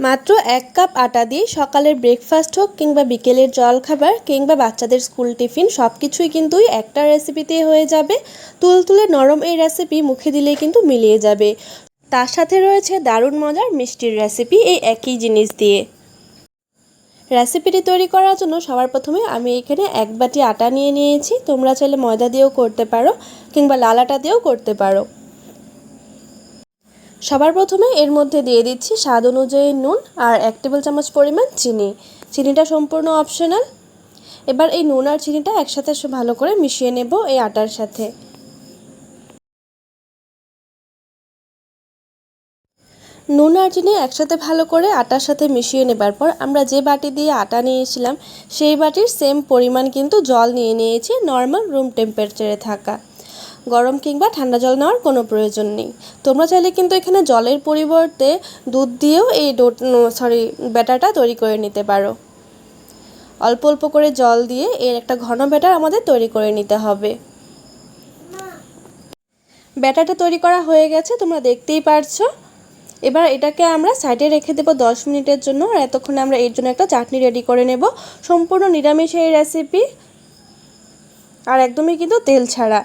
মাত্র এক কাপ আটা দিয়ে সকালের ব্রেকফাস্ট হোক কিংবা বিকেলের জলখাবার কিংবা বাচ্চাদের স্কুল টিফিন সব কিছুই কিন্তু একটা রেসিপিতে হয়ে যাবে। তুলতুলে নরম এই রেসিপি মুখে দিলেই কিন্তু মিলিয়ে যাবে। তার সাথে রয়েছে দারুণ মজার মিষ্টির রেসিপি এই একই জিনিস দিয়ে। রেসিপিটি তৈরি করার জন্য সবার প্রথমে আমি এখানে এক বাটি আটা নিয়ে নিয়েছি। তোমরা চাইলে ময়দা দিয়েও করতে পারো কিংবা লাল আটা দিয়েও করতে পারো। সবার প্রথমে এর মধ্যে দিয়ে দিচ্ছি স্বাদ অনুযায়ী নুন আর এক টেবিল চামচ পরিমাণ চিনি। চিনিটা সম্পূর্ণ অপশনাল এবার এই নুন আর চিনিটা একসাথে ভালো করে মিশিয়ে নেব এই আটার সাথে। নুন আর চিনি একসাথে ভালো করে আটার সাথে মিশিয়ে নেবার পর আমরা যে বাটি দিয়ে আটা নিয়েছিলাম, সেই বাটির সেম পরিমাণ কিন্তু জল নিয়ে নিয়েছি নর্মাল রুম টেম্পারেচারে থাকা। গরম কিংবা ঠান্ডা জল নেওয়ার কোনো প্রয়োজন নেই। তোমরা চাইলে কিন্তু এখানে জলের পরিবর্তে দুধ দিয়েও এই ডো সরি ব্যাটারটা তৈরি করে নিতে পারো। অল্প অল্প করে জল দিয়ে এর একটা ঘন ব্যাটার আমাদের তৈরি করে নিতে হবে। ব্যাটারটা তৈরি করা হয়ে গেছে, তোমরা দেখতেই পারছ। এবার এটাকে আমরা সাইডে রেখে দেবো দশ মিনিটের জন্য, আর এতক্ষণে আমরা এর জন্য একটা চাটনি রেডি করে নেব। সম্পূর্ণ নিরামিষ এই রেসিপি আর একদমই কিন্তু তেল ছাড়া।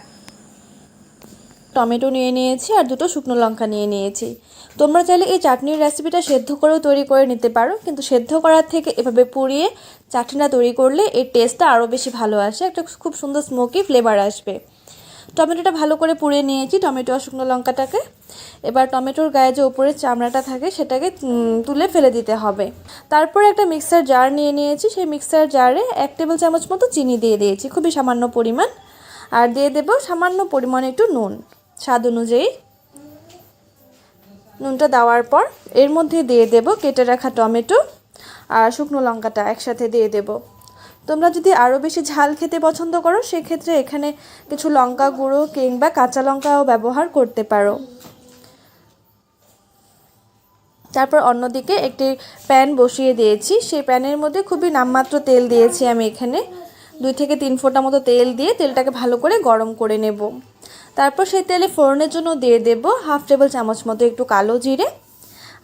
টমেটো নিয়ে নিয়েছি আর দুটো শুকনো লঙ্কা নিয়ে নিয়েছি। তোমরা চাইলে এই চাটনির রেসিপিটা সেদ্ধ করেও তৈরি করে নিতে পারো, কিন্তু সেদ্ধ করার থেকে এভাবে পুড়িয়ে চাটনিটা তৈরি করলে এর টেস্টটা আরও বেশি ভালো আসে, একটা খুব সুন্দর স্মোকি ফ্লেভার আসবে। টমেটোটা ভালো করে পুড়িয়ে নিয়েছি, টমেটো আর শুকনো লঙ্কাটাকে। এবার টমেটোর গায়ে যে উপরের চামড়াটা থাকে সেটাকে তুলে ফেলে দিতে হবে। তারপর একটা মিক্সার জার নিয়ে নিয়েছি, সেই মিক্সার জারে এক টেবিল চামচ মতো চিনি দিয়ে দিয়েছি, খুবই সামান্য পরিমাণ। আর দিয়ে দেব সামান্য পরিমাণে একটু নুন। স্বাদ অনুযায়ী। নুনটা দেওয়ার পর এর মধ্যে দিয়ে দেব কেটে রাখা টমেটো আর শুকনো লঙ্কাটা একসাথে দিয়ে দেব। তোমরা যদি আরও বেশি ঝাল খেতে পছন্দ করো, সেক্ষেত্রে এখানে কিছু লঙ্কা গুঁড়ো কিংবা কাঁচা লঙ্কাও ব্যবহার করতে পারো। তারপর অন্যদিকে একটি প্যান বসিয়ে দিয়েছি। সেই প্যানের মধ্যে খুবই নামমাত্র তেল দিয়েছি আমি এখানে। দুই থেকে তিন ফোঁটা মতো তেল দিয়ে তেলটাকে ভালো করে গরম করে নেব। তারপর সেই তেলে ফোড়নের জন্য দিয়ে দেব হাফ টেবিল চামচ মতো একটু কালো জিরে,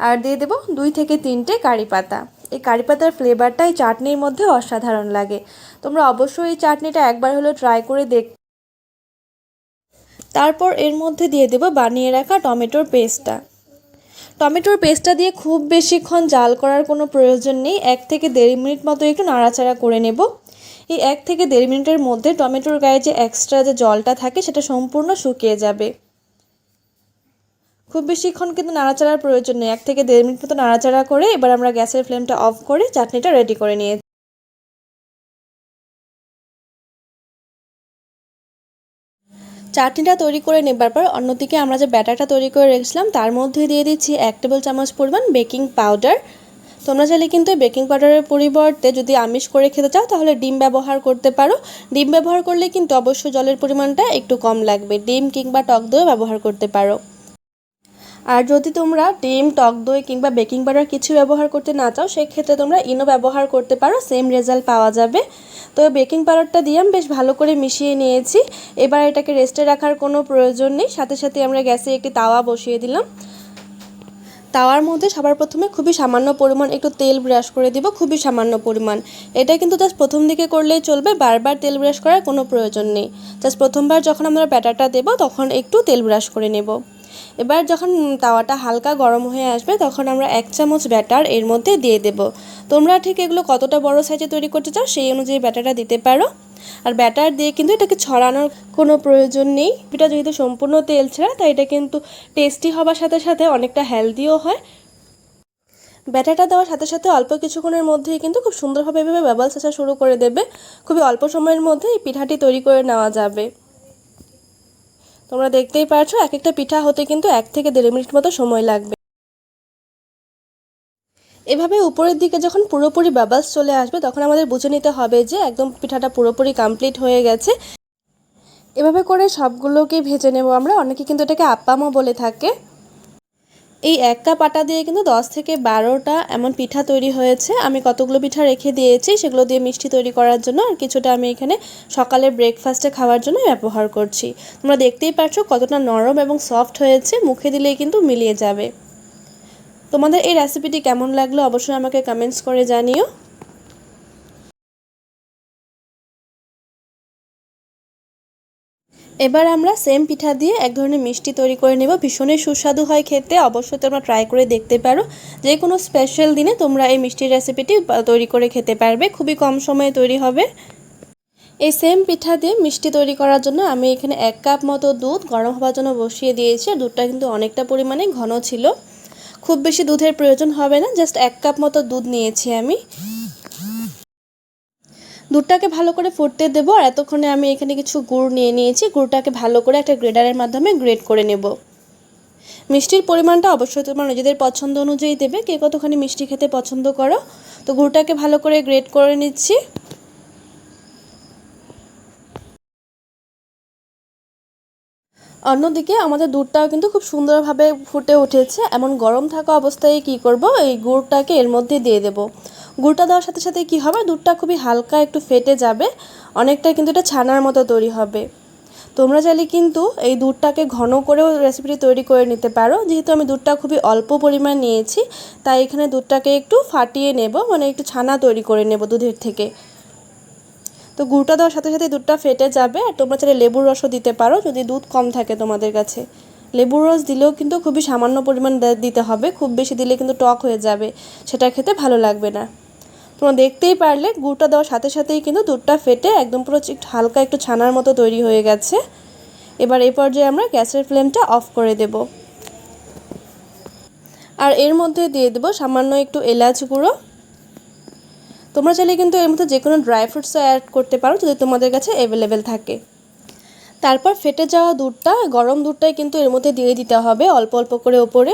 আর দিয়ে দেব দুই থেকে তিনটে কারি পাতা। এই কারি পাতার ফ্লেভারটা এই চাটনির মধ্যে অসাধারণ লাগে। তোমরা অবশ্যই এই চাটনিটা একবার হলেও ট্রাই করে দেখ তারপর এর মধ্যে দিয়ে দেব বানিয়ে রাখা টমেটোর পেস্টটা। টমেটোর পেস্টটা দিয়ে খুব বেশিক্ষণ জাল করার কোনো প্রয়োজন নেই। এক থেকে দেড় মিনিট মতো একটু নাড়াচাড়া করে নেব। এই এক থেকে দেড় মিনিটের মধ্যে টমেটোর গায়ে যে এক্সট্রা যে জলটা থাকে সেটা সম্পূর্ণ শুকিয়ে যাবে। খুব বেশিক্ষণ কিন্তু নাড়াচাড়ার প্রয়োজন নেই। এক থেকে দেড় মিনিট মতো নাড়াচাড়া করে এবার আমরা গ্যাসের ফ্লেমটা অফ করে চাটনিটা রেডি করে নিয়ে চাটনিটা তৈরি করে নেবার পর অন্যদিকে আমরা যে ব্যাটারটা তৈরি করে রেখেছিলাম, তার মধ্যে দিয়ে দিচ্ছি এক টেবিল চামচ পরিমাণ বেকিং পাউডার। তোমরা চাইলে কিন্তু বেকিং পাউডারের পরিবর্তে যদি আমিষ করে খেতে চাও, তাহলে ডিম ব্যবহার করতে পারো। ডিম ব্যবহার করলে কিন্তু অবশ্যই জলের পরিমাণটা একটু কম লাগবে। ডিম কিংবা টক দইও ব্যবহার করতে পারো। আর যদি তোমরা ডিম, টক দই কিংবা বেকিং পাউডার কিছু ব্যবহার করতে না চাও, সেক্ষেত্রে তোমরা ইনো ব্যবহার করতে পারো, সেম রেজাল্ট পাওয়া যাবে। তো বেকিং পাউডারটা দিয়ে আমি বেশ ভালো করে মিশিয়ে নিয়েছি। এবার এটাকে রেস্টে রাখার কোনো প্রয়োজন নেই। সাথে সাথে আমরা গ্যাসে একটি তাওয়া বসিয়ে দিলাম। তাওয়ার মধ্যে সবার প্রথমে খুবই সামান্য পরিমাণ একটু তেল ব্রাশ করে দিব, খুবই সামান্য পরিমাণ। এটা কিন্তু জাস্ট প্রথম দিকে করলেই চলবে, বারবার তেল ব্রাশ করার কোনো প্রয়োজন নেই। জাস্ট প্রথমবার যখন আমরা ব্যাটারটা দেবো, তখন একটু তেল ব্রাশ করে নেব। এবার যখন তাওয়াটা হালকা গরম হয়ে আসবে, তখন আমরা এক চামচ ব্যাটার এর মধ্যে দিয়ে দেব। তোমরা ঠিক এগুলো কতটা বড় সাইজে তৈরি করতে চাও, সেই অনুযায়ী ব্যাটারটা দিতে পারো। আর ব্যাটার দিয়ে কিন্তু এটাকে ছড়ানোর কোনো প্রয়োজন নেই। এটা যেহেতু সম্পূর্ণ তেল ছাড়া, তাই এটা কিন্তু টেস্টি হবার সাথে সাথে অনেকটা হেলদিও হয়। ব্যাটারটা দেওয়ার সাথে সাথে অল্প কিছুক্ষণের মধ্যেই কিন্তু খুব সুন্দরভাবে এভাবে বাবলস আসা শুরু করে দেবে। খুবই অল্প সময়ের মধ্যে এই পিঠাটি তৈরি করে নেওয়া যাবে। তোমরা দেখতেই পারছ এক একটা পিঠা হতে কিন্তু এক থেকে দেড় মিনিট মতো সময় লাগবে। এভাবে উপরের দিকে যখন পুরোপুরি বাবালস চলে আসবে, তখন আমাদের বুঝে নিতে হবে যে একদম পিঠাটা পুরোপুরি কমপ্লিট হয়ে গেছে। এভাবে করে সবগুলোকে ভেজে নেব আমরা। অনেকে কিন্তু এটাকে আপ্পামও বলে থাকে। এই এক কাপ আটা দিয়ে কিন্তু দশ থেকে বারোটা এমন পিঠা তৈরি হয়েছে। আমি কতগুলো পিঠা রেখে দিয়েছি, সেগুলো দিয়ে মিষ্টি তৈরি করার জন্য আর কিছুটা আমি এখানে সকালে ব্রেকফাস্টে খাওয়ার জন্য ব্যবহার করছি। তোমরা দেখতেই পারছ কতটা নরম এবং সফট হয়েছে। মুখে দিলেই কিন্তু মিলিয়ে যাবে। তোমাদের এই রেসিপিটি কেমন লাগল অবশ্যই আমাকে কমেন্টস করে জানিও। এবার আমরা সেম পিঠা দিয়ে এক ধরনের মিষ্টি তৈরি করে নেব। ভীষণই সুস্বাদু হয় খেতে, অবশ্যই তোমরা ট্রাই করে দেখতে পারো। যে কোনো স্পেশাল দিনে তোমরা এই মিষ্টির রেসিপিটি তৈরি করে খেতে পারবে। খুবই কম সময়ে তৈরি হবে। এই সেম পিঠা দিয়ে মিষ্টি তৈরি করার জন্য আমি এখানে এক কাপ মতো দুধ গরম হওয়ার জন্য বসিয়ে দিয়েছি। দুধটা কিন্তু অনেকটা পরিমাণে ঘন ছিল। খুব বেশি দুধের প্রয়োজন হবে না জাস্ট এক কাপ মতো দুধ নিয়েছি আমি। দুধটাকে ভালো করে ফুটতে দেবো, আর এতক্ষণে আমি এখানে কিছু গুড় নিয়ে নিয়েছি। গুড়টাকে ভালো করে একটা গ্রেডারের মাধ্যমে গ্রেড করে নেব। মিষ্টির পরিমাণটা অবশ্যই তোমার নিজেদের পছন্দ অনুযায়ী দেবে, কে কতখানি মিষ্টি খেতে পছন্দ করো। তো গুড়টাকে ভালো করে গ্রেড করে নিচ্ছি। অন্যদিকে আমাদের দুধটাও কিন্তু খুব সুন্দরভাবে ফুটে উঠেছে। এমন গরম থাকা অবস্থায় কি করব? এই গুড়টাকে এর মধ্যে দিয়ে দেব। গুড়টা দেওয়ার সাথে সাথে কি হবে? দুধটা খুবই হালকা একটু ফেটে যাবে। অনেকটা কিন্তু এটা ছানার মতো তৈরি হবে। তোমরা চাইলে কিন্তু এই দুধটাকে ঘন করেও রেসিপিটি তৈরি করে নিতে পারো। যেহেতু আমি দুধটা খুবই অল্প পরিমাণ নিয়েছি, তাই এখানে দুধটাকে একটু ফাটিয়ে নেব। মানে একটু ছানা তৈরি করে নেব দুধের থেকে। তো গুঁড়টা দেওয়ার সাথে সাথে দুধটা ফেটে যাবে আর তোমরা চাইলে লেবুর রসও দিতে পারো যদি দুধ কম থাকে তোমাদের কাছে। লেবুর রস দিলেও কিন্তু খুবই সামান্য পরিমাণ দিতে হবে, খুব বেশি দিলে কিন্তু টক হয়ে যাবে, সেটা খেতে ভালো লাগবে না। তোমরা দেখতেই পারলে গুড়টা দেওয়ার সাথে সাথেই কিন্তু দুধটা ফেটে একদম পুরো একটু হালকা একটু ছানার মতো তৈরি হয়ে গেছে। এবার এই পর্যায়ে আমরা গ্যাসের ফ্লেমটা অফ করে দেব। আর এর মধ্যে দিয়ে দেবো সামান্য একটু এলাচ গুঁড়ো। তোমরা চাইলে কিন্তু এর মধ্যে যে কোনো ড্রাই ফ্রুটসও অ্যাড করতে পারো যদি তোমাদের কাছে অ্যাভেলেবেল থাকে। তারপর ফেটে যাওয়া দুধটা, গরম দুধটাই কিন্তু এর মধ্যে দিয়ে দিতে হবে অল্প অল্প করে ওপরে।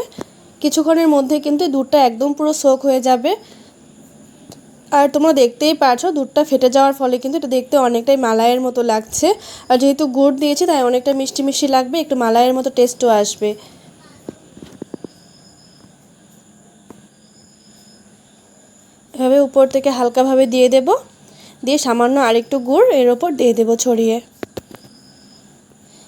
কিছুক্ষণের মধ্যে কিন্তু দুধটা একদম পুরো সোক হয়ে যাবে। আর তোমরা দেখতেই পারছ, দুধটা ফেটে যাওয়ার ফলে কিন্তু এটা দেখতে অনেকটাই মালাইয়ের মতো লাগছে। আর যেহেতু গুড় দিয়েছি, তাই অনেকটা মিষ্টি মিষ্টি লাগবে, একটু মালাইয়ের মতো টেস্টও আসবে। এভাবে উপর থেকে হালকাভাবে দিয়ে দেব। দিয়ে সামান্য আরেকটু গুড় এর ওপর দিয়ে দেবো ছড়িয়ে।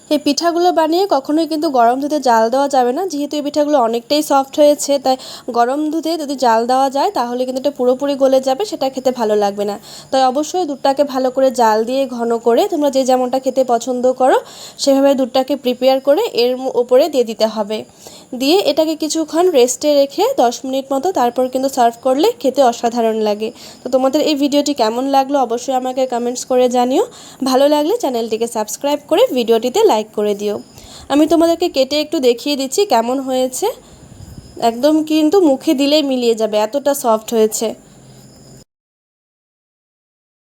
এই পিঠাগুলো বানিয়ে কখনোই কিন্তু গরম দুধে জাল দেওয়া যাবে না। যেহেতু এই পিঠাগুলো অনেকটাই সফট হয়েছে, তাই গরম দুধে যদি জাল দেওয়া যায়, তাহলে কিন্তু এটা পুরোপুরি গলে যাবে, সেটা খেতে ভালো লাগবে না। তাই অবশ্যই দুধটাকে ভালো করে জাল দিয়ে ঘন করে তোমরা যে যেমনটা খেতে পছন্দ করো, সেভাবে দুধটাকে প্রিপেয়ার করে এর ওপরে দিয়ে দিতে হবে। দিয়ে এটাকে কিছুক্ষণ রেস্টে রেখে দশ মিনিট মতো তারপর কিন্তু সার্ভ করলে খেতে অসাধারণ লাগে। তো তোমাদের এই ভিডিওটি কেমন লাগল অবশ্যই আমাকে কমেন্টস করে জানিও। ভালো লাগলে চ্যানেলটিকে সাবস্ক্রাইব করে ভিডিওটিতে লাইক করে দিও। আমি তোমাদেরকে কেটে একটু দেখিয়ে দিচ্ছি কেমন হয়েছে। একদম কিন্তু মুখে দিলেই মিলিয়ে যাবে, এতটা সফট হয়েছে।